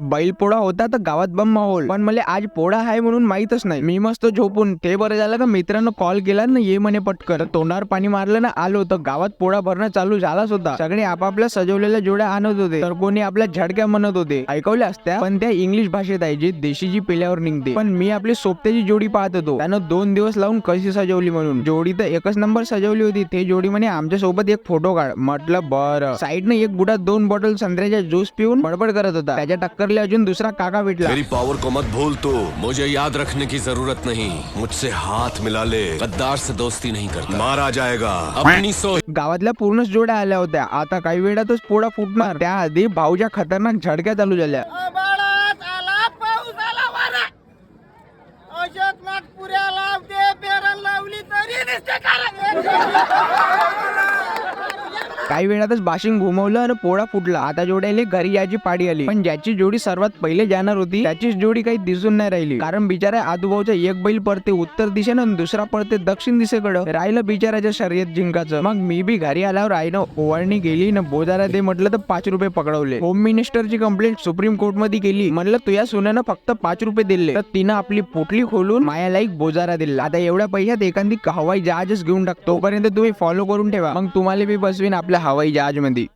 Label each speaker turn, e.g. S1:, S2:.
S1: बैल पोळा होता तर गावात बम माहोल. पण मला आज पोळा आहे म्हणून माहीतच नाही. मी मस्त झोपून ते बरं झालं का मित्रांनो कॉल केला ना ये म्हणे पटकन. तोंडावर पाणी मारलं ना आलो तर गावात पोळा भरणं चालू झालाच होता सगळे आपापल्या सजवलेल्या जोड्या आणत होते. तर कोणी आपल्या झडक्या म्हणत होते. ऐकवल्या असत्या पण त्या इंग्लिश भाषेत आहे जी देशीजी पेल्यावर निघते. पण मी आपली सोबत्याची जोडी पाहत होतो. त्यानं दोन दिवस लावून कशी सजवली म्हणून. जोडी तर एकच नंबर सजवली होती. ते जोडी म्हणे आमच्यासोबत एक फोटो काढ. म्हटलं बरं. साईडनं एक बुडा दोन बॉटल संत्र्याच्या ज्यूस पिऊन बडबड करत होता. त्याच्या टक्करले अजून दुसरा काका भेटला.
S2: मेरी पावर को मत भूल तू. मुझे याद रखने की जरूरत नहीं. मुझसे हाथ मिला ले गद्दार से दोस्ती नहीं करता. मारा जाएगा. अपनी सोच
S1: गावातल्या पूर्णच जोड्या आल्या होत्या. आता काही वेळातच पोळा फुटणार. त्याआधी भाऊच्या खतरनाक झडक्या चालू झाल्या.
S3: नागपुऱ्या लावते पेरण लावली तरी दिसते
S1: काही वेळातच बाशिंग घुमवलं आणि पोळा फुटला. आता जोड्याला घरी याची पाडी आली. पण ज्याची जोडी सर्वात पहिले जाणार होती त्याचीच जोडी काही दिसून नाही राहिली. कारण बिचारा आजूबाजूचा एक बैल पडते उत्तर दिशेनं आणि दुसरा पडते दक्षिण दिशेकडं. राहिलं बिचाराच्या शर्यत जिंकाचं. मग मी बी घरी आल्यावर आईनं ओवाळणी गेली ना बोजारा दे म्हटलं तर पाच रुपये पकडवले. होम मिनिस्टरची कंप्लेंट सुप्रीम कोर्टमध्ये केली. म्हणलं तुझ्या सुनेनं फक्त पाच रुपये दिले. तर तिनं आपली पोटली खोलून मायाला एक बोजारा दिला. आता एवढ्या पैशात एखादी हवाई जहाजच घेऊन टाकतो तोपर्यंत तुम्ही फॉलो करून ठेवा. मग तुम्हाला बी बसवीन आपल्या हवाई जहाजमध्ये